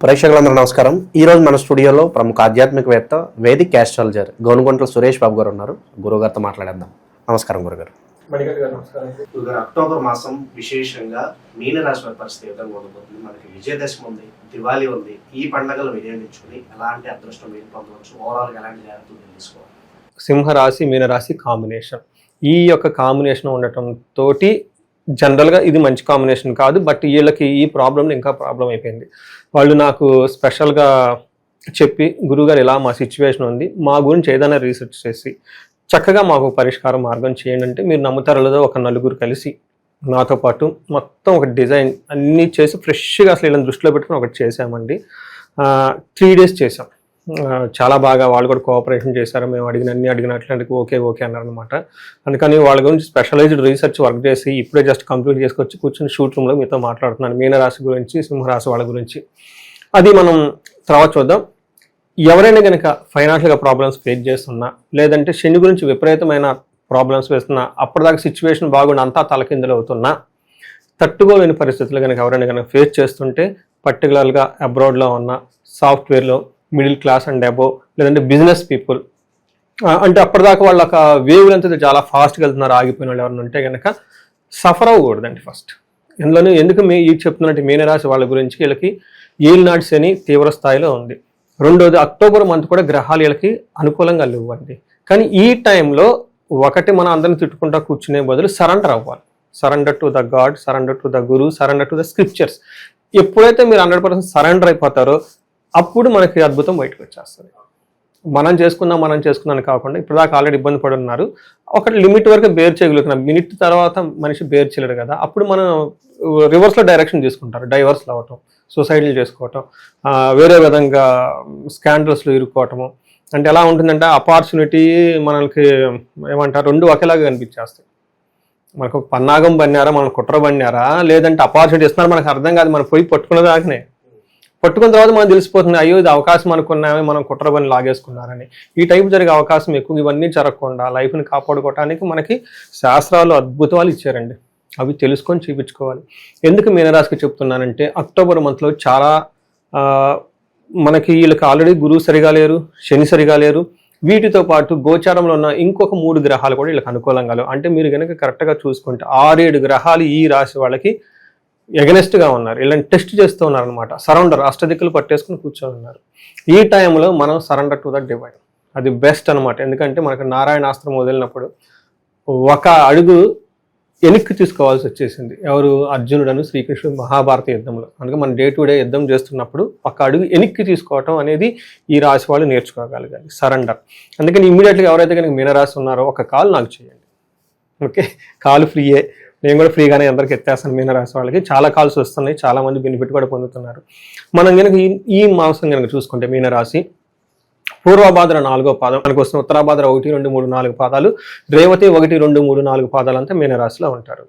ప్రేక్షకులందరూ నమస్కారం. ఈ రోజు మన స్టూడియోలో ప్రముఖ ఆధ్యాత్మికవేత్త వేదిక్ ఆస్ట్రాలజర్ గౌనుగుంట్ల సురేష్ బాబు గారు ఉన్నారు. గురుగారితో మాట్లాడేద్దాం. నమస్కారం గురుగారు. అక్టోబర్ మాసం విశేషంగా మీనరాశి వారి పరిస్థితి విధంగా ఉండబోతుంది మనకి విజయదశమి ఉంది దివాళీ ఉంది. ఈ పండుగలు వినియోగించుకుని ఎలాంటి అదృష్టం మీరు పొందవచ్చు? ఓవరాల్ ఎలాంటి జాగ్రత్తలు తీసుకోవాలి? సింహరాశి మీనరాశి కాంబినేషన్. ఈ యొక్క కాంబినేషన్ ఉండటం తోటి జనరల్గా ఇది మంచి కాంబినేషన్ కాదు బట్ వీళ్ళకి ఈ ప్రాబ్లం ఇంకా ప్రాబ్లం అయిపోయింది. వాళ్ళు నాకు స్పెషల్గా చెప్పి గురుగారు ఇలా మా సిచ్యువేషన్ ఉంది మా గురించి ఏదైనా రీసెర్చ్ చేసి చక్కగా మాకు పరిష్కార మార్గం చేయండి అంటే మీరు నమ్ముతారో లేదో ఒక నలుగురు కలిసి నాతో పాటు మొత్తం ఒక డిజైన్ అన్నీ చేసి ఫ్రెష్గా అసలు వీళ్ళని దృష్టిలో పెట్టుకుని ఒకటి చేసామండి త్రీ డేస్ చేసాం చాలా బాగా వాళ్ళు కూడా కోఆపరేషన్ చేశారు. మేము అడిగిన అన్ని అడిగినట్లకి ఓకే ఓకే అన్నారనమాట అందుకని వాళ్ళ గురించి స్పెషలైజ్డ్ రీసెర్చ్ వర్క్ చేసి ఇప్పుడే జస్ట్ కంప్లీట్ చేసుకొచ్చి కూర్చొని షూట్ రూమ్లో మీతో మాట్లాడుతున్నాను. మీనరాశి గురించి సింహరాశి వాళ్ళ గురించి. అది మనం తర్వాత చూద్దాం. ఎవరైనా కనుక ఫైనాన్షియల్గా ప్రాబ్లమ్స్ ఫేస్ చేస్తున్నా లేదంటే శని గురించి విపరీతమైన ప్రాబ్లమ్స్ వేస్తున్నా అప్పటిదాకా సిచ్యువేషన్ బాగుండి అంతా తలకిందులు అవుతున్నా తట్టుకోలేని పరిస్థితులు కనుక ఎవరైనా కనుక ఫేస్ చేస్తుంటే పర్టికులర్గా అబ్రాడ్లో ఉన్న సాఫ్ట్వేర్లో మిడిల్ క్లాస్ అండ్ అబో లేదంటే బిజినెస్ పీపుల్. అంటే అప్పటిదాకా వాళ్ళ ఒక వేవ్ లెంత్ చాలా ఫాస్ట్గా వెళ్తున్నారు ఆగిపోయిన వాళ్ళు ఎవరైనా ఉంటే కనుక సఫర్ అవ్వకూడదండి ఫస్ట్. ఇందులోనే ఎందుకు మీ ఈ చెప్తున్నట్టు మీనరాశి వాళ్ళ గురించి వీళ్ళకి ఏలినాటి శని తీవ్ర స్థాయిలో ఉంది. రెండోది అక్టోబర్ మంత్ కూడా గ్రహాలు వీళ్ళకి అనుకూలంగా లేవండి. కానీ ఈ టైంలో ఒకటి మనం అందరిని తిట్టుకుంటా కూర్చునే బదులు సరెండర్ అవ్వాలి. Surrender to the God surrender to the guru surrender to the scriptures. ఎప్పుడైతే మీరు హండ్రెడ్ పర్సెంట్ సరెండర్ అయిపోతారో అప్పుడు మనకి అద్భుతం బయటకు వచ్చేస్తుంది. మనం చేసుకుందాం మనం చేసుకుందాం కాకుండా ఇప్పుడు ఆల్రెడీ ఇబ్బంది పడున్నారు. ఒక లిమిట్ వరకు బేర్ చేయగలుగుతున్నాం మినిట్ తర్వాత మనిషి బేర్ చేయలేడు కదా. అప్పుడు మనం రివర్స్లో డైరెక్షన్ తీసుకుంటారు. డైవర్స్లు అవ్వటం సూసైడ్లు చేసుకోవటం వేరే విధంగా స్కాండల్స్లో ఇరుక్కోవటము. అంటే ఎలా ఉంటుందంటే ఆపర్చునిటీ మనకి ఏమంటారు రెండు ఒకేలాగా కనిపించేస్తాయి. మనకు పన్నాగం బన్నారా మనం కుట్ర బన్నారా లేదంటే అపార్చునిటీ ఇస్తున్నారు మనకు అర్థం కాదు మనం పోయి పట్టుకునే దాకానే. పట్టుకున్న తర్వాత మనం తెలిసిపోతుంది అయ్యో ఇది అవకాశం అనుకున్నామే మనం కుట్ర పని లాగేసుకున్నారని. ఈ టైప్ జరిగే అవకాశం ఎక్కువ ఇవన్నీ జరగకుండా లైఫ్ని కాపాడుకోవడానికి మనకి శాస్త్రాలు అద్భుతాలు ఇచ్చారండి. అవి తెలుసుకొని చూపించుకోవాలి. ఎందుకు మీనరాశికి చెప్తున్నానంటే అక్టోబర్ మంత్లో చాలా మనకి వీళ్ళకి ఆల్రెడీ గురువు సరిగా లేరు శని సరిగా లేరు. వీటితో పాటు గోచారంలో ఉన్న ఇంకొక మూడు గ్రహాలు కూడా వీళ్ళకి అనుకూలంగా లేవు. అంటే మీరు కనుక కరెక్ట్గా చూసుకుంటే ఆరేడు గ్రహాలు ఈ రాశి వాళ్ళకి ఎగనెస్ట్గా ఉన్నారు. ఇలాంటి టెస్ట్ చేస్తూ ఉన్నారనమాట సరౌండర్ అష్టదిక్కులు పట్టేసుకుని కూర్చొని ఉన్నారు ఈ టైంలో మనం సరెండర్ టు ద డివైన్. అది బెస్ట్ అనమాట ఎందుకంటే మనకు నారాయణాస్త్రం వదిలినప్పుడు ఒక అడుగు వెనక్కి తీసుకోవాల్సి వచ్చేసింది. ఎవరు? అర్జునుడను శ్రీకృష్ణుడు మహాభారత యుద్ధంలో. అందుకే మనం డే టు డే యుద్ధం చేస్తున్నప్పుడు ఒక అడుగు వెనక్కి తీసుకోవటం అనేది ఈ రాశి వాళ్ళు నేర్చుకోగలగాలి. సరెండర్. అందుకని ఇమీడియట్గా ఎవరైతే కనుక మీనరాశి ఉన్నారో ఒక కాల్ నాకు చేయండి. ఓకే? కాల్ ఫ్రీయే. నేను కూడా ఫ్రీగానే అందరికి ఎత్తేస్తాను మీనరాశి వాళ్ళకి. చాలా కాల్స్ వస్తున్నాయి చాలా మంది బెనిఫిట్ కూడా పొందుతున్నారు. మనం కనుక ఈ ఈ మాసం కనుక చూసుకుంటే మీనరాశి పూర్వభాద్ర నాలుగో పాదం మనకు వస్తున్న ఉత్తరాభాద్ర ఒకటి రెండు మూడు నాలుగు పాదాలు రేవతి ఒకటి రెండు మూడు నాలుగు పాదాలు అంతా మీనరాశిలో ఉంటారు.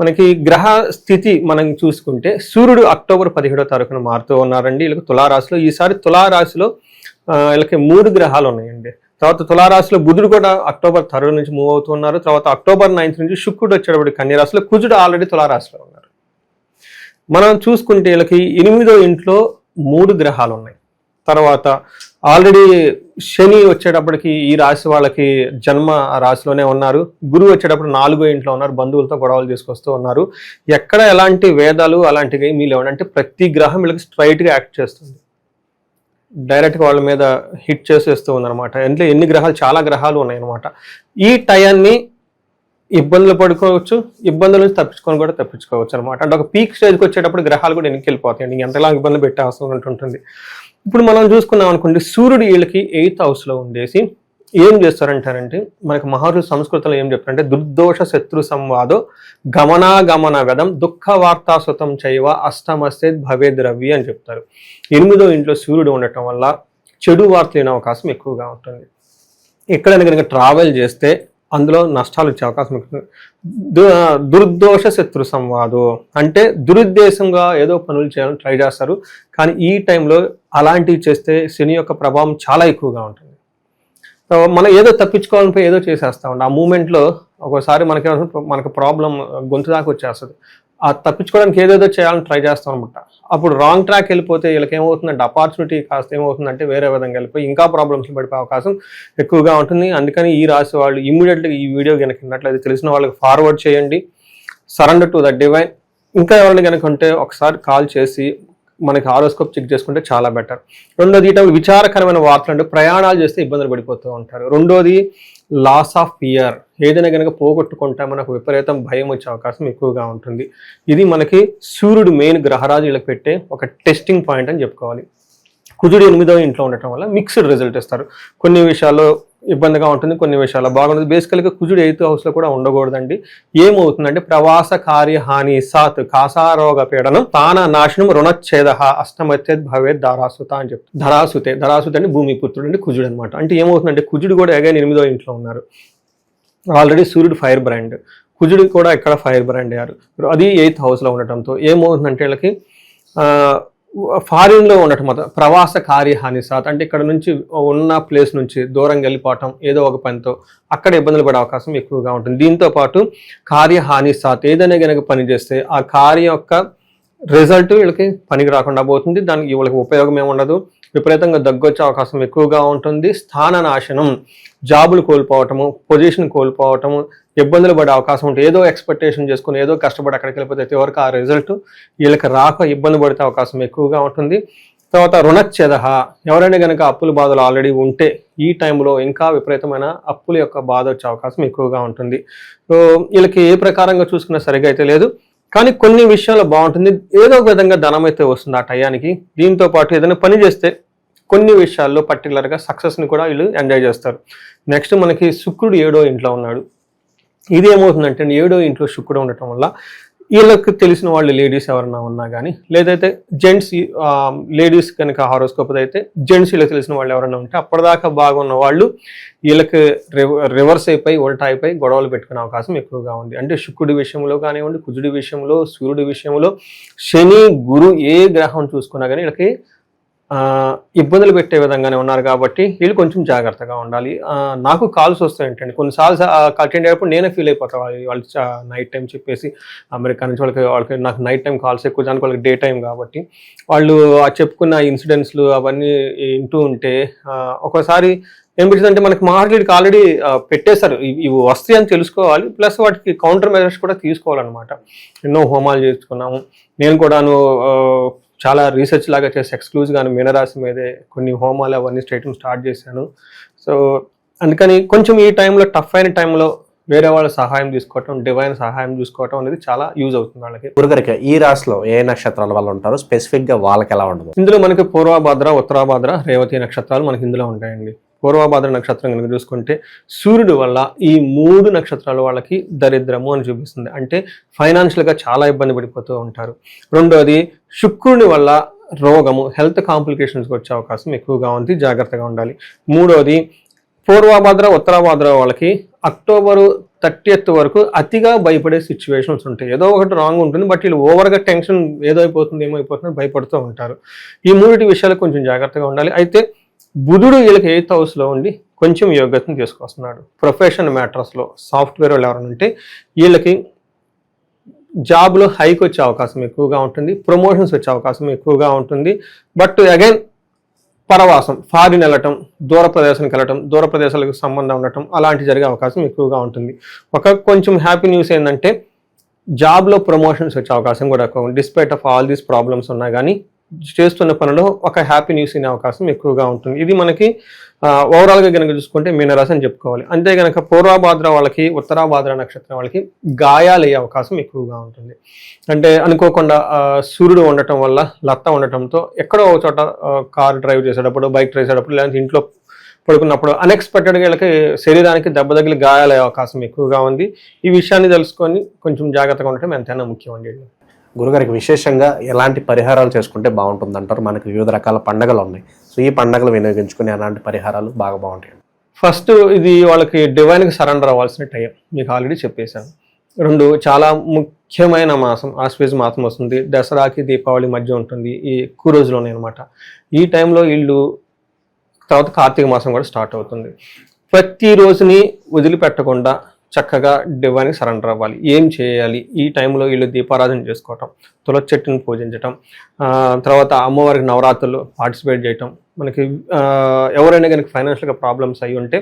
మనకి గ్రహ స్థితి మనం చూసుకుంటే సూర్యుడు అక్టోబర్ పదిహేడో తారీఖున మారుతూ ఉన్నారండి. వీళ్ళకి తులారాశిలో ఈసారి తులారాశిలో వీళ్ళకి మూడు గ్రహాలు ఉన్నాయండి. తర్వాత తులారాశిలో బుధుడు కూడా అక్టోబర్ థర్డ్ నుంచి మూవ్ అవుతున్నారు తర్వాత అక్టోబర్ నైన్త్ నుంచి శుక్రుడు వచ్చేటప్పుడు కన్యరాశిలో కుజుడు ఆల్రెడీ తులారాశిలో ఉన్నారు. మనం చూసుకుంటే వీళ్ళకి ఎనిమిదో ఇంట్లో మూడు గ్రహాలు ఉన్నాయి. తర్వాత ఆల్రెడీ శని వచ్చేటప్పటికి ఈ రాశి వాళ్ళకి జన్మ రాశిలోనే ఉన్నారు. గురువు వచ్చేటప్పుడు నాలుగో ఇంట్లో ఉన్నారు. బంధువులతో గొడవలు తీసుకొస్తూ ఉన్నారు. ఎక్కడ ఎలాంటి వేదాలు అలాంటివి ఏమీ లేవు అంటే ప్రతి గ్రహం వీళ్ళకి స్ట్రైట్గా యాక్ట్ చేస్తుంది. డైరెక్ట్గా వాళ్ళ మీద హిట్ చేసేస్తూ ఉందన్నమాట. అంటే ఎన్ని గ్రహాలు చాలా గ్రహాలు ఉన్నాయన్నమాట. ఈ టయాన్ని ఇబ్బందులు పడుకోవచ్చు ఇబ్బందుల నుంచి తప్పించుకొని కూడా తప్పించుకోవచ్చు అనమాట అంటే ఒక పీక్ స్టేజ్కి వచ్చేటప్పుడు గ్రహాలు కూడా వెనక్కి వెళ్ళిపోతాయండి ఎంతలా ఇబ్బంది పెట్టే అవసరం ఉంటుంది ఇప్పుడు మనం చూసుకున్నాం అనుకోండి సూర్యుడు వీళ్ళకి ఎయిత్ హౌస్లో ఉండేసి ఏం చేస్తారంటారంటే మనకు మహర్షులు సంస్కృతంలో ఏం చెప్తారంటే దుర్దోష శత్రు సంవాదో గమనాగమన వెదం దుఃఖ వార్తాసుతం చైవ అష్టమస్తే భవే ద్రవ్య అని చెప్తారు. ఎనిమిదో ఇంట్లో సూర్యుడు ఉండటం వల్ల చెడు వార్తలు వినే అవకాశం ఎక్కువగా ఉంటుంది. ఎక్కడైనా కనుక ట్రావెల్ చేస్తే అందులో నష్టాలు వచ్చే అవకాశం ఉంటుంది. దు- దుర్దోష శత్రు సంవాదు అంటే దురుద్దేశంగా ఏదో పనులు చేయాలని ట్రై చేస్తారు. కానీ ఈ టైంలో అలాంటివి చేస్తే శని యొక్క ప్రభావం చాలా ఎక్కువగా ఉంటుంది. మనం ఏదో తప్పించుకోవాలనిపోయి ఏదో చేసేస్తా ఉంటాం ఆ మూమెంట్లో ఒకసారి మనకి మనకు ప్రాబ్లం గొంతు దాకా వచ్చేస్తుంది. ఆ తప్పించుకోవడానికి ఏదేదో చేయాలని ట్రై చేస్తాం అనమాట అప్పుడు రాంగ్ ట్రాక్ వెళ్ళిపోతే వీళ్ళకి ఏమవుతుందంటే ఆపర్చునిటీ కాస్త ఏమవుతుందంటే వేరే విధంగా వెళ్ళిపోయి ఇంకా ప్రాబ్లమ్స్ పడిపోయే అవకాశం ఎక్కువగా ఉంటుంది. అందుకని ఈ రాశి వాళ్ళు ఇమ్మీడియట్గా ఈ వీడియో కనుక విన్నట్లయితే తెలిసిన వాళ్ళకి ఫార్వర్డ్ చేయండి. సరెండర్ టు ద డివైన్ ఇంకా ఎవరైనా కనుక ఉంటే ఒకసారి కాల్ చేసి మనకి హారోస్కోప్ చెక్ చేసుకుంటే చాలా బెటర్ రెండోది ఇటువంటి విచారకరమైన వార్తలు అంటే ప్రయాణాలు చేస్తే ఇబ్బందులు పడిపోతూ ఉంటారు. రెండోది లాస్ ఆఫ్ ఇయర్ ఏదైనా కనుక పోగొట్టుకుంటే మనకు విపరీతం భయం వచ్చే అవకాశం ఎక్కువగా ఉంటుంది. ఇది మనకి సూర్యుడు మెయిన్ గ్రహరాజు పెట్టే ఒక టెస్టింగ్ పాయింట్ అని చెప్పుకోవాలి. కుజుడు ఎనిమిదో ఇంట్లో ఉండటం వల్ల మిక్స్డ్ రిజల్ట్ ఇస్తారు. కొన్ని విషయాల్లో ఇబ్బందిగా ఉంటుంది కొన్ని విషయాల్లో. బాగుంటుంది. బేసికల్గా కుజుడు ఎయిత్ హౌస్లో కూడా ఉండకూడదండి. ఏమవుతుందంటే ప్రవాస కార్య హాని సాత్ కాసారోగ పీడనం తాన నాశనం రుణచ్ఛేద అష్టమచ్చేద్ భవే ధారాసుత అని చెప్తుంది ధరాసుతే ధరాసుత అంటే భూమి పుత్రుడు అంటే కుజుడు అనమాట అంటే ఏమవుతుందంటే కుజుడు కూడా అగైన్ ఎనిమిదో ఇంట్లో ఉన్నారు. ఆల్రెడీ సూర్యుడు ఫైర్ బ్రాండ్ కుజుడు కూడా ఇక్కడ ఫైర్ బ్రాండ్ అయ్యారు. అది ఎయిత్ హౌస్లో ఉండటంతో ఏమవుతుందంటే వీళ్ళకి ఫారిన్లో ఉండటం మాత్రం ప్రవాస కార్యహాని సాత్ అంటే ఇక్కడ నుంచి ఉన్న ప్లేస్ నుంచి దూరంగా వెళ్ళిపోవటం ఏదో ఒక పనితో అక్కడ ఇబ్బందులు పడే అవకాశం ఎక్కువగా ఉంటుంది. దీంతో పాటు కార్యహాని సాత్ ఏదైనా కనుక పని చేస్తే ఆ కార్యం యొక్క రిజల్ట్ వీళ్ళకి పనికి రాకుండా పోతుంది. దానికి వీళ్ళకి ఉపయోగం ఏమి ఉండదు. విపరీతంగా దగ్గొచ్చే అవకాశం ఎక్కువగా ఉంటుంది. స్థాన నాశనం జాబులు కోల్పోవటము పొజిషన్ కోల్పోవటము ఇబ్బందులు పడే అవకాశం ఉంటుంది ఏదో ఎక్స్పెక్టేషన్ చేసుకుని ఏదో కష్టపడి అక్కడికి వెళ్ళిపోతే ఎవరికి ఆ రిజల్ట్ వీళ్ళకి రాక ఇబ్బంది పడితే అవకాశం ఎక్కువగా ఉంటుంది. తర్వాత రుణచ్ఛేద ఎవరైనా కనుక అప్పుల బాధలు ఆల్రెడీ ఉంటే ఈ టైంలో ఇంకా విపరీతమైన అప్పుల యొక్క బాధ వచ్చే అవకాశం ఎక్కువగా ఉంటుంది. సో వీళ్ళకి ఏ ప్రకారంగా చూసుకున్నా సరిగా అయితే లేదు. కానీ కొన్ని విషయాలు బాగుంటుంది. ఏదో ఒక విధంగా ధనం అయితే వస్తుంది ఆ టయానికి దీంతో పాటు ఏదైనా పని చేస్తే కొన్ని విషయాల్లో పర్టికులర్గా సక్సెస్ని కూడా వీళ్ళు ఎంజాయ్ చేస్తారు. నెక్స్ట్ మనకి శుక్రుడు ఏడో ఇంట్లో ఉన్నాడు. ఇది ఏమవుతుందంటే ఏడో ఇంట్లో శుక్రుడు ఉండటం వల్ల వీళ్ళకి తెలిసిన వాళ్ళు లేడీస్ ఎవరన్నా ఉన్నా కానీ లేదైతే జెంట్స్ లేడీస్ కనుక హారోస్కోప్ అయితే జెంట్స్ వీళ్ళకి తెలిసిన వాళ్ళు ఎవరైనా ఉంటే అప్పటిదాకా బాగున్న వాళ్ళు వీళ్ళకి రివర్స్ అయిపోయి ఉల్టా అయిపోయి గొడవలు పెట్టుకునే అవకాశం ఎక్కువగా ఉంది. అంటే శుక్రుడి విషయంలో కానివ్వండి కుజుడి విషయంలో సూర్యుడి విషయంలో శని గురు ఏ గ్రహం చూసుకున్నా కానీ వీళ్ళకి ఇబ్బందులు పెట్టే విధంగానే ఉన్నారు కాబట్టి వీళ్ళు కొంచెం జాగ్రత్తగా ఉండాలి. నాకు కాల్స్ వస్తాయంటండి కొన్నిసార్లు అటెండ్ అయినప్పుడు నేనే ఫీల్ అయిపోతాను వాళ్ళు నైట్ టైం చెప్పేసి అమెరికా నుంచి వాళ్ళకి వాళ్ళకి నాకు నైట్ టైం కాల్స్ ఎక్కువ దానికి వాళ్ళకి డే టైం కాబట్టి వాళ్ళు ఆ చెప్పుకున్న ఇన్సిడెంట్స్లు అవన్నీ వింటూ ఉంటే ఆ, ఏం పెట్టిందంటే మనకి మార్కెట్కి ఆల్రెడీ పెట్టేశారు. ఇవి వస్తాయి అని తెలుసుకోవాలి. ప్లస్ వాటికి కౌంటర్ మెజర్స్ కూడా తీసుకోవాలన్నమాట. ఎన్నో హోమాలు చేసుకున్నాము. నేను కూడాను చాలా రీసెర్చ్ లాగా చేసి ఎక్స్క్లూజివ్గా మీనరాశి మీదే కొన్ని హోమాలు అవన్నీ స్టేటింగ్ స్టార్ట్ చేశాను. సో అందుకని కొంచెం ఈ టైంలో టఫ్ అయిన టైంలో వేరే వాళ్ళ సహాయం తీసుకోవటం డివైన్ సహాయం తీసుకోవటం అనేది చాలా యూజ్ అవుతుంది వాళ్ళకి. గురుగారికి ఈ రాశిలో ఏ నక్షత్రాల వల్ల ఉంటారో? స్పెసిఫిక్గా వాళ్ళకి ఎలా ఉండదు ఇందులో మనకి పూర్వభద్ర ఉత్తరాభద్ర రేవతి నక్షత్రాలు మనకి ఇందులో ఉంటాయండి. పూర్వభాద్ర నక్షత్రం కనుక చూసుకుంటే సూర్యుడు వల్ల ఈ మూడు నక్షత్రాలు వాళ్ళకి దరిద్రము అని చూపిస్తుంది. అంటే ఫైనాన్షియల్గా చాలా ఇబ్బంది పడిపోతూ ఉంటారు. రెండోది శుక్రుని వల్ల రోగము హెల్త్ కాంప్లికేషన్స్కి వచ్చే అవకాశం ఎక్కువగా ఉంది జాగ్రత్తగా ఉండాలి. మూడోది పూర్వభాద్ర ఉత్తరాభాద్ర వాళ్ళకి అక్టోబరు థర్టీఎత్ వరకు అతిగా భయపడే సిచ్యువేషన్స్ ఉంటాయి. ఏదో ఒకటి రాంగ్ ఉంటుంది బట్ వీళ్ళు ఓవర్గా టెన్షన్ ఏదో అయిపోతుంది ఏమో భయపడుతూ ఉంటారు. ఈ మూడిటి విషయాలు కొంచెం జాగ్రత్తగా ఉండాలి. అయితే బుధుడు వీళ్ళకి ఎయిత్ హౌస్లో ఉండి కొంచెం యోగ్యతను తీసుకొస్తున్నాడు. ప్రొఫెషన్ మ్యాటర్స్లో సాఫ్ట్వేర్ వాళ్ళు ఎవరైనా ఉంటే వీళ్ళకి జాబ్లో హైక్ వచ్చే అవకాశం ఎక్కువగా ఉంటుంది ప్రమోషన్స్ వచ్చే అవకాశం ఎక్కువగా ఉంటుంది. బట్ అగైన్ పరవాసం ఫారిన్ వెళ్ళటం దూర ప్రదేశానికి వెళ్ళటం దూర ప్రదేశాలకు సంబంధం ఉండటం అలాంటి జరిగే అవకాశం ఎక్కువగా ఉంటుంది. ఒక కొంచెం హ్యాపీ న్యూస్ ఏంటంటే జాబ్లో ప్రమోషన్స్ వచ్చే అవకాశం కూడా ఎక్కువ despite of all these problems ఉన్నా కానీ చేస్తున్న పనిలో ఒక హ్యాపీ న్యూస్ అనే అవకాశం ఎక్కువగా ఉంటుంది. ఇది మనకి ఓవరాల్గా కనుక చూసుకుంటే మీనరాశి అని చెప్పుకోవాలి. అంతే కనుక పూర్వభాద్ర వాళ్ళకి ఉత్తరాభాద్ర నక్షత్రం వాళ్ళకి గాయాలయ్యే అవకాశం ఎక్కువగా ఉంటుంది. అంటే అనుకోకుండా సూర్యుడు ఉండటం వల్ల లత్త ఉండటంతో ఎక్కడో ఒక చోట కార్ డ్రైవ్ చేసేటప్పుడు బైక్ డ్రైవ్ చేసేటప్పుడు లేదంటే ఇంట్లో పడుకున్నప్పుడు అన్ఎక్స్పెక్టెడ్గా వీళ్ళకి శరీరానికి దెబ్బ తగిలి గాయాలయ్యే అవకాశం ఎక్కువగా ఉంది. ఈ విషయాన్ని తెలుసుకొని కొంచెం జాగ్రత్తగా ఉండటం ఎంతైనా ముఖ్యం అండి. గురుగారికి విశేషంగా ఎలాంటి పరిహారాలు చేసుకుంటే బాగుంటుంది అంటారు మనకి వివిధ రకాల పండగలు ఉన్నాయి. సో ఈ పండగలు వినియోగించుకుని అలాంటి పరిహారాలు బాగా బాగుంటాయి. ఫస్ట్ ఇది వాళ్ళకి డివైన్కి సరెండర్ అవ్వాల్సిన టైం మీకు ఆల్రెడీ చెప్పేశాను. రెండు చాలా ముఖ్యమైన మాసం ఆశ్వేజ్ మాసం వస్తుంది. దసరాకి దీపావళి మధ్య ఉంటుంది. ఈ ఎక్కువ రోజులోనే అనమాట ఈ టైంలో వీళ్ళు తర్వాత కార్తీక మాసం కూడా స్టార్ట్ అవుతుంది. ప్రతి రోజుని వదిలిపెట్టకుండా చక్కగా డివైన్కి సరెండర్ అవ్వాలి. ఏం చేయాలి? ఈ టైంలో వీళ్ళు దీపారాధన చేసుకోవటం తులసి చెట్టుని పూజించటం తర్వాత అమ్మవారికి నవరాత్రులు పార్టిసిపేట్ చేయటం. మనకి ఎవరైనా కనుక ఫైనాన్షియల్గా ప్రాబ్లమ్స్ అయి ఉంటే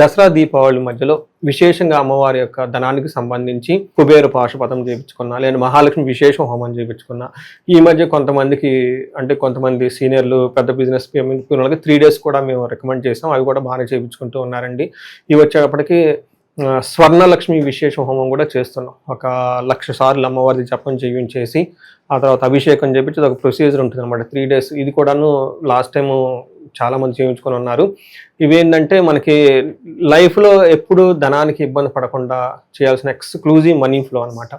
దసరా దీపావళి మధ్యలో విశేషంగా అమ్మవారి యొక్క ధనానికి సంబంధించి కుబేరు పాశుపతం చేయించుకున్నా లేదా మహాలక్ష్మి విశేష హోమం చేయించుకున్నా ఈ మధ్య కొంతమందికి అంటే కొంతమంది సీనియర్లు పెద్ద బిజినెస్ వాళ్ళకి త్రీ డేస్ కూడా మేము రికమెండ్ చేసాం అవి కూడా బాగానే చేయించుకుంటూ ఉన్నారండి. ఇవి వచ్చేటప్పటికి స్వర్ణలక్ష్మి విశేష హోమం కూడా చేస్తున్నాం. ఒక లక్ష సార్లు అమ్మవారిది జపం చేయించేసి ఆ తర్వాత అభిషేకం చేపించి ఒక ప్రొసీజర్ ఉంటుంది అనమాట త్రీ డేస్ ఇది కూడాను లాస్ట్ టైము చాలామంది చేయించుకొని ఉన్నారు. ఇవేంటంటే మనకి లైఫ్లో ఎప్పుడు ధనానికి ఇబ్బంది పడకుండా చేయాల్సిన ఎక్స్క్లూజివ్ మనీ ఫ్లో అనమాట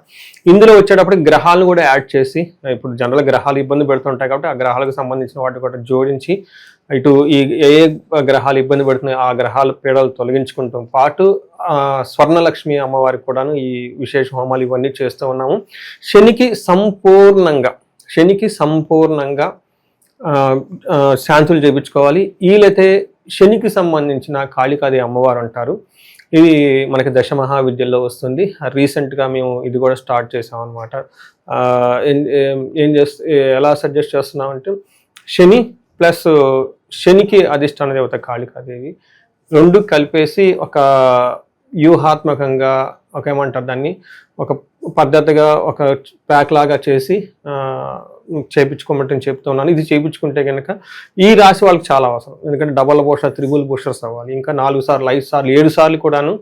ఇందులో వచ్చేటప్పుడు గ్రహాలను కూడా యాడ్ చేసి ఇప్పుడు జనరల్ గ్రహాలు ఇబ్బంది పెడుతుంటాయి కాబట్టి ఆ గ్రహాలకు సంబంధించిన వాటి కూడా జోడించి ఇటు ఈ ఏ గ్రహాలు ఇబ్బంది పెడుతున్నాయో ఆ గ్రహాల పీడలు తొలగించుకుంటాం పాటు స్వర్ణలక్ష్మి అమ్మవారికి కూడాను ఈ విశేష హోమాలు ఇవన్నీ చేస్తూ ఉన్నాము. శనికి సంపూర్ణంగా శనికి సంపూర్ణంగా శాంతులు చేయించుకోవాలి వీలైతే శనికి సంబంధించిన కాళికాది అమ్మవారు అంటారు. ఇది మనకి దశ మహావిద్యల్లో వస్తుంది. రీసెంట్గా మేము ఇది కూడా స్టార్ట్ చేసాం అనమాట ఏం ఏం ఎలా సజెస్ట్ చేస్తున్నామంటే శని ప్లస్ శనికి అధిష్టాన దేవత కాళికాదేవి రెండు కలిపేసి ఒక వ్యూహాత్మకంగా ఒక ఏమంటారు దాన్ని? ఒక పద్ధతిగా ఒక ప్యాక్ లాగా చేసి ఆ, చేపించుకోమంటే చెప్తున్నాను. ఇది చేపించుకుంటే కనుక ఈ రాశి వాళ్ళకి చాలా అవసరం. ఎందుకంటే డబల్ బూస్టర్ త్రిబుల్ బూస్టర్స్ అవ్వాలి ఇంకా నాలుగు సార్లు ఐదు సార్లు ఏడు సార్లు కూడాను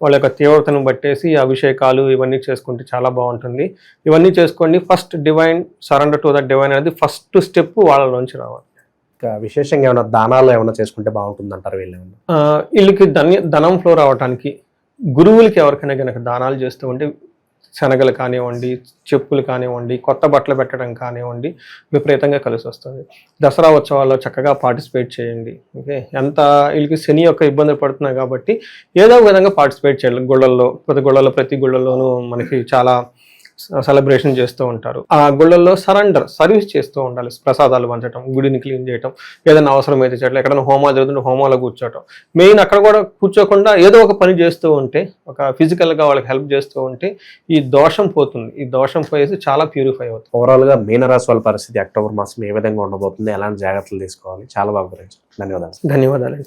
వాళ్ళ యొక్క తీవ్రతను బట్టేసి అభిషేకాలు ఇవన్నీ చేసుకుంటే చాలా బాగుంటుంది. ఇవన్నీ చేసుకోండి. First divine surrender to the divine అనేది ఫస్ట్ స్టెప్ వాళ్ళలోంచి రావాలి. ఇంకా విశేషంగా ఏమైనా దానాలు ఏమైనా చేసుకుంటే బాగుంటుంది అంటారు వీళ్ళు వీళ్ళకి ధన్య ధనం ఫ్లో రావడానికి గురువులకి ఎవరికైనా కనుక దానాలు చేస్తూ ఉంటే శనగలు కానివ్వండి చెప్పులు కానివ్వండి కొత్త బట్టలు పెట్టడం కానివ్వండి విపరీతంగా కలిసి వస్తుంది. దసరా ఉత్సవాల్లో చక్కగా పార్టిసిపేట్ చేయండి. ఓకే? ఎంత వీళ్ళకి శని యొక్క ఇబ్బంది పడుతున్నాయి కాబట్టి ఏదో ఒక విధంగా పార్టిసిపేట్ చేయాలి. గుళ్ళల్లో ప్రతి గుళ్ళల్లో ప్రతి గుళ్ళల్లోనూ మనకి చాలా సెలబ్రేషన్ చేస్తూ ఉంటారు. ఆ గుళ్ళల్లో సరెండర్ సర్వీస్ చేస్తూ ఉండాలి. ప్రసాదాలు పంచడం గుడిని క్లీన్ చేయటం ఏదైనా అవసరం అయితే చేయటం ఎక్కడైనా హోమాలు జరుగుతుంటే హోమాలో కూర్చోవటం మెయిన్ అక్కడ కూడా కూర్చోకుండా ఏదో ఒక పని చేస్తూ ఉంటే ఒక ఫిజికల్గా వాళ్ళకి హెల్ప్ చేస్తూ ఉంటే ఈ దోషం పోతుంది. ఈ దోషం పోయేసి చాలా ప్యూరిఫై అవుతుంది ఓవరాల్గా మీనరాశి వాళ్ళ పరిస్థితి అక్టోబర్ మాసం ఏ విధంగా ఉండబోతుంది? ఎలాంటి జాగ్రత్తలు తీసుకోవాలి? చాలా బాగా గురించి ధన్యవాదాలు. ధన్యవాదాలు.